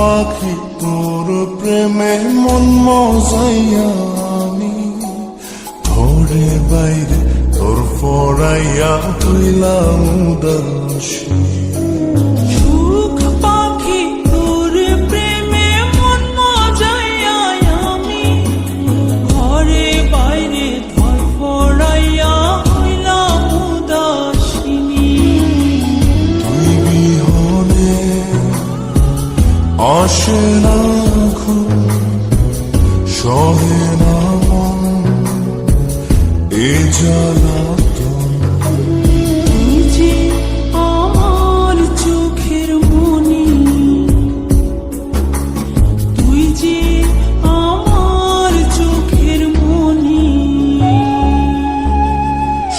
পাখি তোর প্রেমে মন আমি। ধরে বাইরে তোর ফরাইয়া তুইলাম দর্শী আসে না সহে না মন এ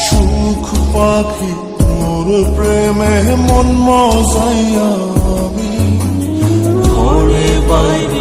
সুখ পাখি মোর প্রেমে মন মজাইয়া আমি ঘরে বাইরে তোর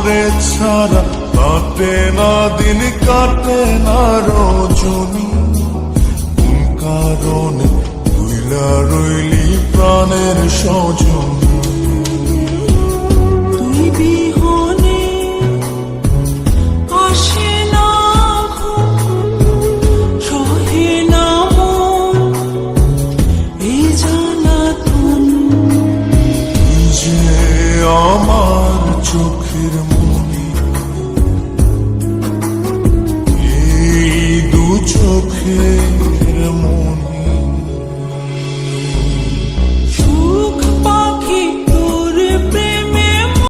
তোরে ছাড়া কাটে না দিন কাটে না রজনী। কোন কারণে তুইলা রইলি প্রাণের সজনী? তুই خير منير